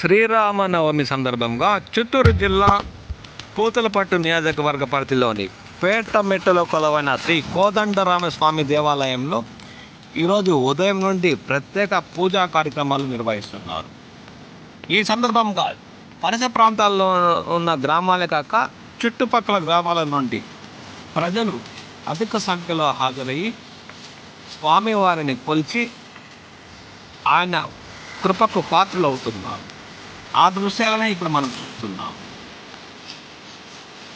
శ్రీరామనవమి సందర్భంగా చిత్తూరు జిల్లా పూతలపట్టు నియోజకవర్గ పరిధిలోని పేటమెట్టలో కొలవైన శ్రీ కోదండరామస్వామి దేవాలయంలో ఈరోజు ఉదయం నుండి ప్రత్యేక పూజా కార్యక్రమాలు నిర్వహిస్తున్నారు. ఈ సందర్భంగా పరిసర ప్రాంతాల్లో ఉన్న గ్రామాలే కాక చుట్టుపక్కల గ్రామాల నుండి ప్రజలు అధిక సంఖ్యలో హాజరయ్యి స్వామివారిని కొలిచి ఆయన కృపకు పాత్రలు అవుతున్నారు ఆ దృశ్యాలనే ఇప్పుడు మనం చూస్తున్నాం.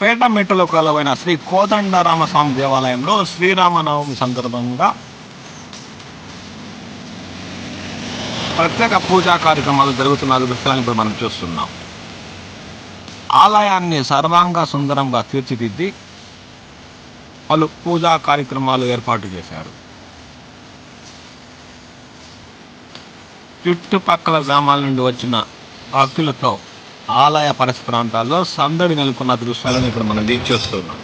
పేటమెట్టలో కలవైన శ్రీ కోదండరామస్వామి దేవాలయంలో శ్రీరామనవమి సందర్భంగా ప్రత్యేక పూజా కార్యక్రమాలు జరుగుతున్న దృశ్యాలను ఇప్పుడు మనం చూస్తున్నాం. ఆలయాన్ని సర్వాంగ సుందరంగా తీర్చిదిద్ది పలు పూజా కార్యక్రమాలు ఏర్పాటు చేశారు. చుట్టుపక్కల గ్రామాల నుండి వచ్చిన భక్తులతో ఆలయ పరస ప్రాంతాల్లో సందడి నెలకొన్న దృశ్యాలను ఇప్పుడు మనం దీక్షిస్తున్నాం